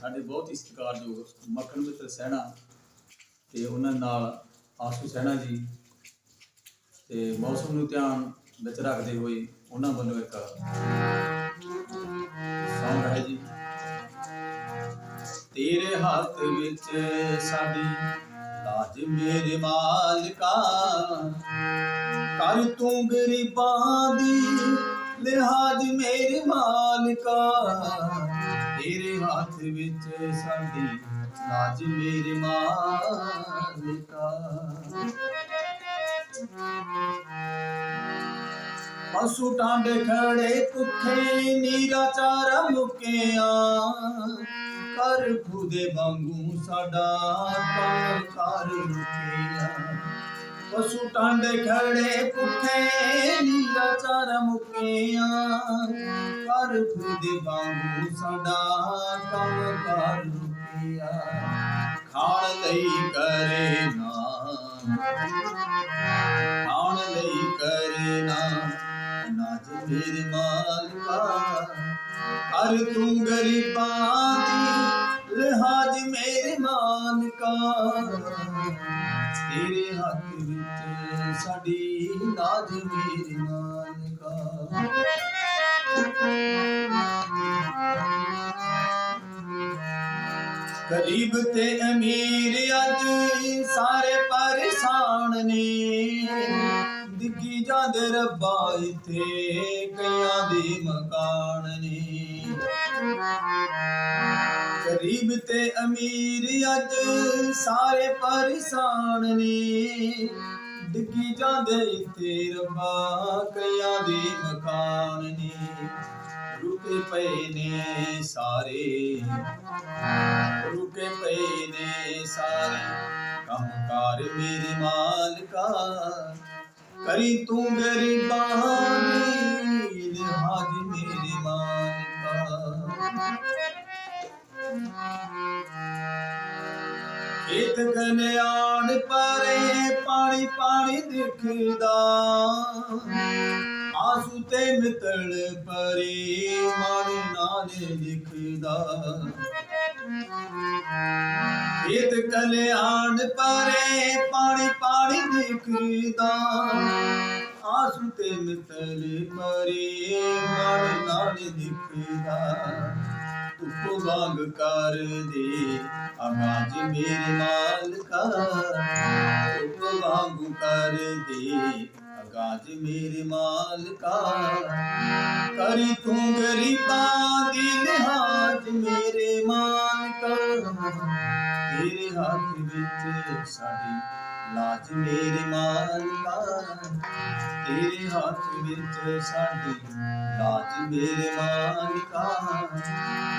ਸਾਡੇ ਬਹੁਤ ਹੀ ਸਤਿਕਾਰਯੋਗ ਮੱਖਣ ਮਿੱਤਰ ਸਹਿਣਾ ਤੇ ਉਹਨਾਂ ਨਾਲ ਆਸੂ ਸਹਿਣਾ ਜੀ ਤੇ ਮੌਸਮ ਨੂੰ ਧਿਆਨ ਵਿੱਚ ਰੱਖਦੇ ਹੋਏ ਉਹਨਾਂ ਵੱਲੋਂ ਇੱਕ ਸੌਂਗ ਹੈ ਜੀ। ਤੇਰੇ ਹੱਥ ਵਿੱਚ ਸਾਡੀ ਲਾਜ ਮੇਰੇ ਮਾਲਕਾ, ਕਰ ਤੂੰ ਗਰੀਬਾਂ ਦੀ ਲਿਹਾਜ਼ ਮੇਰੇ ਮਾਲਕਾ। ਤੇਰੇ ਹੱਥ ਵਿੱਚ ਸਾਡੀ ਲਾਜ ਮੇਰੇ ਮਾਲਕਾ। ਪਸ਼ੂ ਟਾਂਡੇ ਖੜੇ ਭੁੱਖੇ, ਨੀਰਾ ਚਾਰਾ ਮੁਕਿਆ। ਕਰ ਖੁਦੇ ਵਾਂਗੂ ਸਾਡਾ ਕੰਮ ਕਰ ਰੁਕਿਆ ਪਸ਼ੂ ਟਾਂਡੇ ਖੜੇ ਭੁੱਖੇ ਨੀਰਾ ਚਾਰਾ ਮੁਕਿਆ। ਕਰ ਦੇ ਵਾਂਗੂ ਸਾਡਾ ਕੰਮ ਕਰ ਰੁਕਿਆ ਖਾਣ ਲਈ ਕਰੇ ਨਾ। ਆਉਣ ਲਈ ਕਰਨਾ ਨਾਜ ਮੇਰੇ ਮਾਲਕਾ। ਕਰ ਤੂੰ ਗਰੀਬਾਂ ਦੀ ਲਿਹਾਜ਼ ਮੇਰੇ ਮਾਲਕਾ। ਤੇਰੇ ਹੱਥ ਵਿੱਚ ਸਾਡੀ ਨਾਜ ਮੇਰੇ ਮਾਲਕਾ ਗਰੀਬ ਤੇ ਅਮੀਰ ਅੱਜ ਸਾਰੇ ਪਰੇਸ਼ਾਨ ਨੇ। ਦਿੱਗੀ ਜਾਂਦੇ ਰੱਬਾ ਇੱਥੇ ਕਈਆਂ ਦੇ ਮਕਾਨ ਨੇ। ਗਰੀਬ ਤੇ ਅਮੀਰ ਅੱਜ ਸਾਰੇ ਪਰੇਸ਼ਾਨ ਨੇ। ਡਿੱਗੀ ਜਾਂਦੇ ਇੱਥੇ ਰੱਬਾ, ਕਈਆਂ ਦੇ ਮਕਾਨ ਨੇ। ਰੁਕੇ ਪਏ ਨੇ ਸਾਰੇ। ਰੁਕੇ ਪਏ ਨੇ ਸਾਰੇ। ਕੰਮਕਾਰ ਮੇਰੇ ਮਾਲਕਾ, ਕਰੀ ਤੂੰ ਗਰੀਬਾਂ ਦੀ ਲਿਹਾਜ਼ ਇਤ ਕਨਿਆਣ ਪਰੇ ਪਾਣੀ ਪਾਣੀ ਦਿਖਦਾ। ਆਸੂ ਤੇ ਮਿੱਤਲ ਪਰੇ ਮਨ ਨਾਲ ਲਿਖਦਾ। ਇਤ ਕਲਿਆਣ ਪਰੇ ਪਾਣੀ ਪਾਣੀ ਦਿਖਦਾ। ਆਸੂ ਤੇ ਮਿੱਤਲ ਪਰੇ ਮਨ ਨਾਲ ਦਿਖਦਾ ਤੂੰ ਵਾਂਗ ਕਰ ਦੇ। ਆਵਾਜ਼ ਮੇਰੇ ਮਾਲਕਾ ਤੂੰ ਵਾਂਗ ਕਰ ਦੇ। ਆਵਾਜ਼ ਮੇਰੇ ਮਾਲਕਾ ਕਰੀ ਤੂੰ ਗਰੀਬਾਂ ਦੀ ਲਿਹਾਜ਼ ਮੇਰੇ ਮਾਲਕਾ। ਤੇਰੇ ਹੱਥ ਵਿੱਚ ਸਾਡੀ ਲਾਜ ਮੇਰੇ ਮਾਲਕਾ, ਤੇਰੇ ਹੱਥ ਵਿੱਚ ਸਾਡੀ ਲਾਜ ਮੇਰੇ ਮਾਲਕਾ।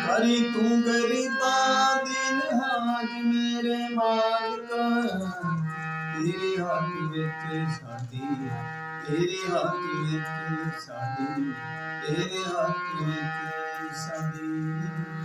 ਕਰੀ ਤੂੰ ਗਰੀਬਾਂ ਦੀ ਲਿਹਾਜ਼ ਮੇਰੇ ਮਾਲਕਾ, ਤੇਰੇ ਹੱਥ ਵਿੱਚ ਸਾਡੀ, ਤੇਰੇ ਹੱਥ ਵਿੱਚ ਸਾਡੀ, ਤੇਰੇ ਹੱਥ ਵਿੱਚ ਸਾਡੀ।